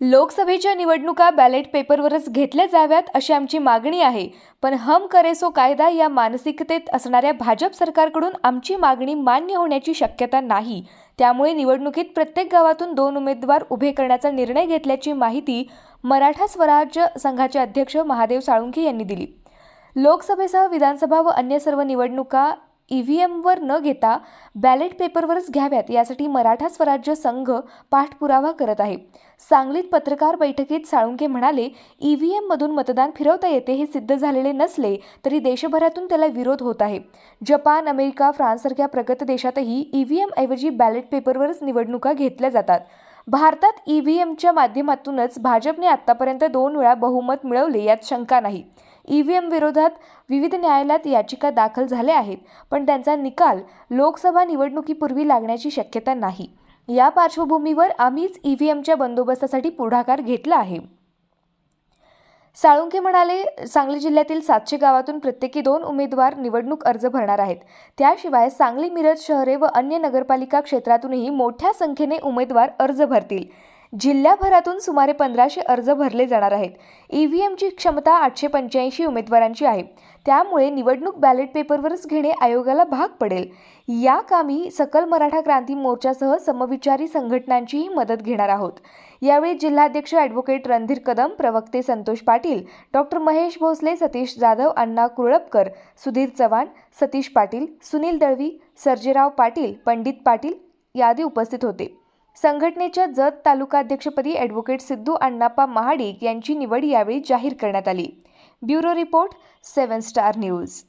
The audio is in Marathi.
लोकसभेच्या निवडणुका बॅलेट पेपरवरच घेतल्या जाव्यात अशी आमची मागणी आहे. पण हम करेसो कायदा या मानसिकतेत असणाऱ्या भाजप सरकारकडून आमची मागणी मान्य होण्याची शक्यता नाही. त्यामुळे निवडणुकीत प्रत्येक गावातून दोन उमेदवार उभे करण्याचा निर्णय घेतल्याची माहिती मराठा स्वराज्य संघाचे अध्यक्ष महादेव साळुंखे यांनी दिली. लोकसभेसह विधानसभा व अन्य सर्व निवडणुका ई व्ही एमवर न घेता बॅलेट पेपरवरच घ्याव्यात यासाठी मराठा स्वराज्य संघ पाठपुरावा करत आहे. सांगलीत पत्रकार बैठकीत साळुंके म्हणाले ई व्ही एममधून मतदान फिरवता येते हे सिद्ध झालेले नसले तरी देशभरातून त्याला विरोध होत आहे. जपान अमेरिका फ्रान्ससारख्या प्रगत देशातही ई व्ही एम ऐवजी बॅलेट पेपरवरच निवडणुका घेतल्या जातात. भारतात ई व्ही एमच्या माध्यमातूनच भाजपने आत्तापर्यंत दोन वेळा बहुमत मिळवले यात शंका नाही. ई व्ही एम विरोधात विविध न्यायालयात याचिका दाखल झाल्या आहेत पण त्यांचा निकाल लोकसभा निवडणुकीपूर्वी लागण्याची शक्यता नाही. या पार्श्वभूमीवर आम्हीच ई व्ही एमच्या बंदोबस्तासाठी पुढाकार घेतला आहे. साळुंके म्हणाले सांगली जिल्ह्यातील सातशे गावातून प्रत्येकी दोन उमेदवार निवडणूक अर्ज भरणार आहेत. त्याशिवाय सांगली मिरज शहरे व अन्य नगरपालिका क्षेत्रातूनही मोठ्या संख्येने उमेदवार अर्ज भरतील. जिल्ह्याभरातून सुमारे पंधराशे अर्ज भरले जाणार आहेत. ई व्ही एमची क्षमता आठशे पंच्याऐंशी उमेदवारांची आहे. त्यामुळे निवडणूक बॅलेट पेपरवरच घेणे आयोगाला भाग पडेल. या कामी सकल मराठा क्रांती मोर्चासह समविचारी संघटनांचीही मदत घेणार आहोत. यावेळी जिल्हाध्यक्ष ॲडव्होकेट रणधीर कदम प्रवक्ते संतोष पाटील डॉक्टर महेश भोसले सतीश जाधव अण्णा कुरळपकर सुधीर चव्हाण सतीश पाटील सुनील दळवी सर्जेराव पाटील पंडित पाटील यादी उपस्थित होते. संघटनेच्या जत तालुकाध्यक्षपदी ॲडव्होकेट सिद्धू अण्णाप्पा महाडिक यांची निवड यावेळी जाहीर करण्यात आली. Bureau report seven star news.